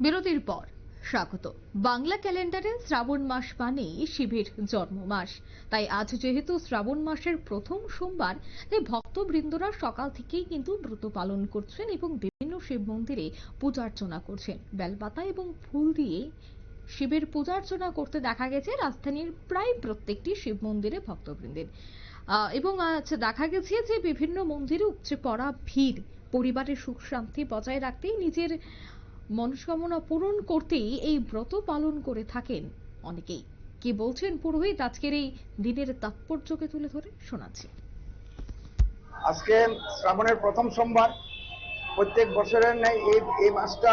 বিরতির পর স্বাগত। বাংলা ক্যালেন্ডারে শ্রাবণ মাস মানেই শিবের জন্ম মাস তাই আজ যেহেতু শ্রাবণ মাসের প্রথম সোমবার, তাই ভক্তবৃন্দরা সকাল থেকেই কিন্তু ব্রত পালন করছেন এবং বিভিন্ন শিব মন্দিরে পূজার্চনা করছেন। বেলপাতা এবং ফুল দিয়ে শিবের পূজার্চনা করতে দেখা গেছে রাজধানীর প্রায় প্রত্যেকটি শিব মন্দিরে ভক্তবৃন্দের। এবং আজ দেখা গেছে যে বিভিন্ন মন্দিরে উপচে পড়া ভিড়, পরিবারের সুখ শান্তি বজায় রাখতেই নিজের মনস্কামনা পূরণ করতেই এই ব্রত পালন করে থাকেন অনেকেই। কি বলছেন পুরোহিত? আজকের এই দিনের তাৎপর্যকে তুলে ধরে শোনাচ্ছি। আজকে শ্রাবণের প্রথম সোমবার। প্রত্যেক বছরের ন্যায় এই এই মাসটা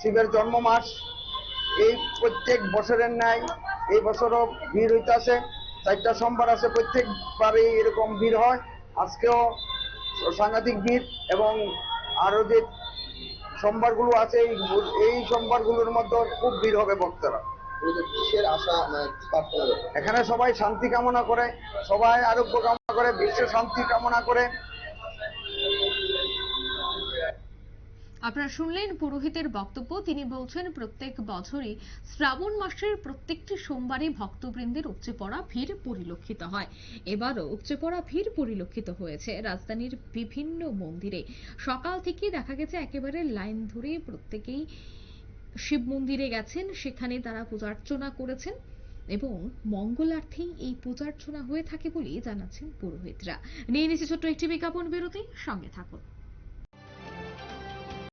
শিবের জন্ম মাস এই প্রত্যেক বছরের ন্যায় এই বছরও ভিড় হইতাছে চারটা সোমবার আছে প্রত্যেকবারে এরকম ভিড় হয়। আজকেও সাংঘাতিক ভিড় এবং আরও যে সোমবারগুলো আছে এই এই সোমবারগুলোর মধ্যে খুব ভিড় হবে ভক্তরা কিসের আশা মানে? এখানে সবাই শান্তি কামনা করে সবাই আরোগ্য কামনা করে বিশ্ব শান্তি কামনা করে আপনারা শুনলেন পুরোহিতের বক্তব্য। তিনি বলছেন, প্রত্যেক বছরই শ্রাবণ মাসের প্রত্যেকটি সোমবারে ভক্তবৃন্দের উপচে পড়া ভিড় পরিলক্ষিত হয়। এবারও উপচে পড়া ভিড় পরিলক্ষিত হয়েছে রাজধানীর বিভিন্ন মন্দিরে। সকাল থেকে দেখা গেছে, একেবারে লাইন ধরে প্রত্যেকেই শিব মন্দিরে গেছেন। সেখানে তারা পূজার্চনা করেছেন এবং মঙ্গলার্থেই এই পূজার্চনা হয়ে থাকে বলেই জানাচ্ছেন পুরোহিতরা। নিয়ে নিচ্ছে ছোট্ট একটি বিজ্ঞাপন বিরতি। সঙ্গে থাকুন।